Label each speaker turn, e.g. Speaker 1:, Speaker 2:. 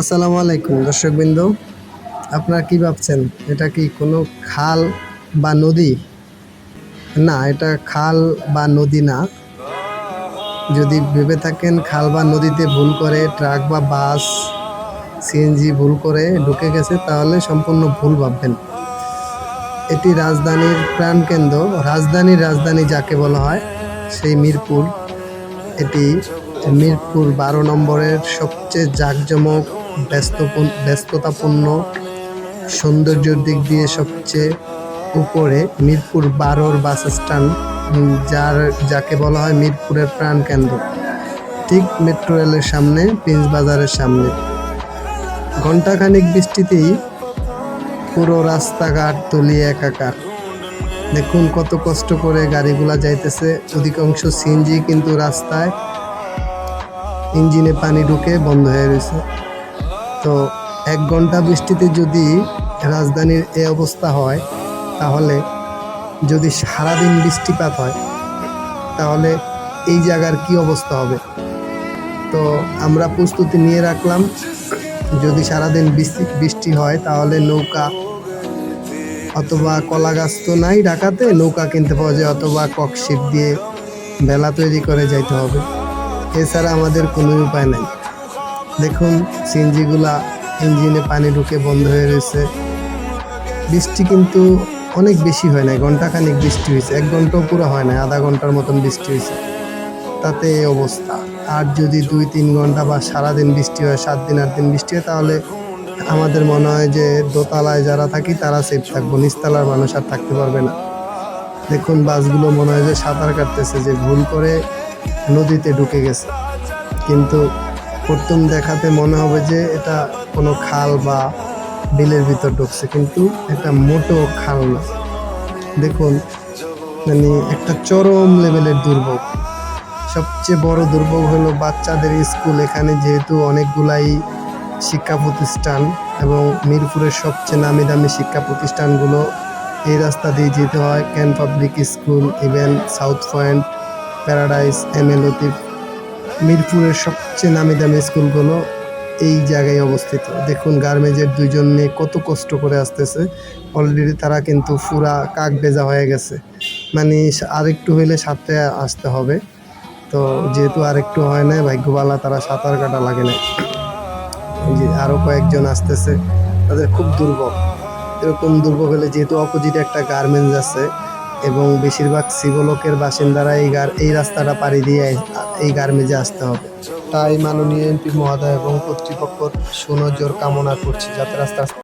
Speaker 1: আসসালামু আলাইকুম, দর্শকবৃন্দ। আপনারা কি ভাবছেন, এটা কি কোনো খাল বা নদী? না, এটা খাল বা নদী না। যদি ভেবে থাকেন, খাল বা নদীতে ভুল করে, ট্রাক বা বাস, সিএনজি ভুল করে ঢুকে গেছে, তাহলে সম্পূর্ণ ভুল ভাববেন। এটি রাজধানীর প্রাণকেন্দ্র। রাজধানীর রাজধানী যাকে বলা হয়, সেই মিরপুর। এটি মিরপুর বারো নম্বরের সবচেয়ে জাঁকজমক ব্যস্ততাপূর্ণ সৌন্দর্যের দিক দিয়ে সবচেয়ে উপরে মিরপুর বারোর বাস স্ট্যান্ড যার, যাকে বলা হয় মিরপুরের প্রাণকেন্দ্র ঠিক মেট্রো রেলের সামনে প্রিন্স বাজারের সামনে। ঘণ্টাখানিক বৃষ্টিতেই পুরো রাস্তাঘাট তলিয়ে একাকার। দেখুন কত কষ্ট করে গাড়িগুলা যাইতেছে। অধিকাংশ সিএনজি কিন্তু রাস্তায় ইঞ্জিনে পানি ঢুকে বন্ধ হয়ে রয়েছে। তো এক ঘণ্টা বৃষ্টিতে যদি রাজধানীর এ অবস্থা হয়, তাহলে যদি সারাদিন বৃষ্টিপাত হয়, তাহলে এই জায়গার কি অবস্থা হবে? তো আমরা প্রস্তুতি নিয়ে রাখলাম। যদি সারাদিন বৃষ্টি বৃষ্টি হয়, তাহলে নৌকা অথবা কলা গাছ তো নাই ঢাকাতে, নৌকা কিনতে পাওয়া যায় অথবা ককশিপ দিয়ে ভেলা তৈরি করে যাইতে হবে। এছাড়া আমাদের কোনো উপায় নাই। দেখুন, সিএনজিগুলা ইঞ্জিনে পানি ঢুকে বন্ধ হয়ে রয়েছে। বৃষ্টি কিন্তু অনেক বেশি হয় না ঘন্টাখানিক বৃষ্টি হয়েছে। এক ঘন্টাও পুরো হয় না আধা ঘণ্টার মতন বৃষ্টি হয়েছে। তাতে এই অবস্থা। আর যদি দুই, তিন ঘণ্টা বা সারাদিন বৃষ্টি হয়, সাত দিন, আট দিন বৃষ্টি হয়, তাহলে আমাদের মনে হয় যে দোতলায় যারা থাকি, তারা সেফ থাকব, নিচতলার মানুষ আর থাকতে পারবে না। দেখুন, বাসগুলো মনে হয় যে সাঁতার কাটতেছে, যে ভুল করে নদীতে ঢুকে গেছে। কিন্তু প্রথম দেখাতে মনে হবে যে এটা কোনো খাল বা বিলের ভিতর ঢুকছে, কিন্তু এটা মোটো খাল না। দেখুন মানে একটা চরম লেভেলের দুর্ভোগ। সবচেয়ে বড় দুর্ভোগ হলো বাচ্চাদের স্কুল, এখানে যেহেতু অনেকগুলাই শিক্ষা প্রতিষ্ঠান এবং মিরপুরের সবচেয়ে নামি দামি শিক্ষা প্রতিষ্ঠানগুলো, এই রাস্তা দিয়ে যেতে হয়। Can public school, even south point, paradise, M মিরপুরের সবচেয়ে নামি দামি স্কুলগুলো এই জায়গায় অবস্থিত। দেখুন গার্মেজের দুইজন মেয়ে কত কষ্ট করে আসতেছে। অলরেডি তারা কিন্তু পুরা কাক ভেজা হয়ে গেছে। মানে আরেকটু হইলে সাথে আসতে হবে। তো যেহেতু আরেকটু হয় না, ভাগ্যবালা তারা সাঁতার কাটা লাগে না। যে আরও কয়েকজন আসতেছে, তাদের খুব দুর্ভোগ এরকম দুর্ভোগ হলে যেহেতু অপোজিটে একটা গার্মেন্টস আছে এবং বেশিরভাগ শিবলোকের বাসিন্দারা এই গার এই রাস্তাটা পাড়ি দিয়ে এই গার্মেজে আসতে হবে। তাই মাননীয় এমপি মহোদয় এবং কর্তৃপক্ষর সুনজর কামনা করছি। যাতে রাস্তা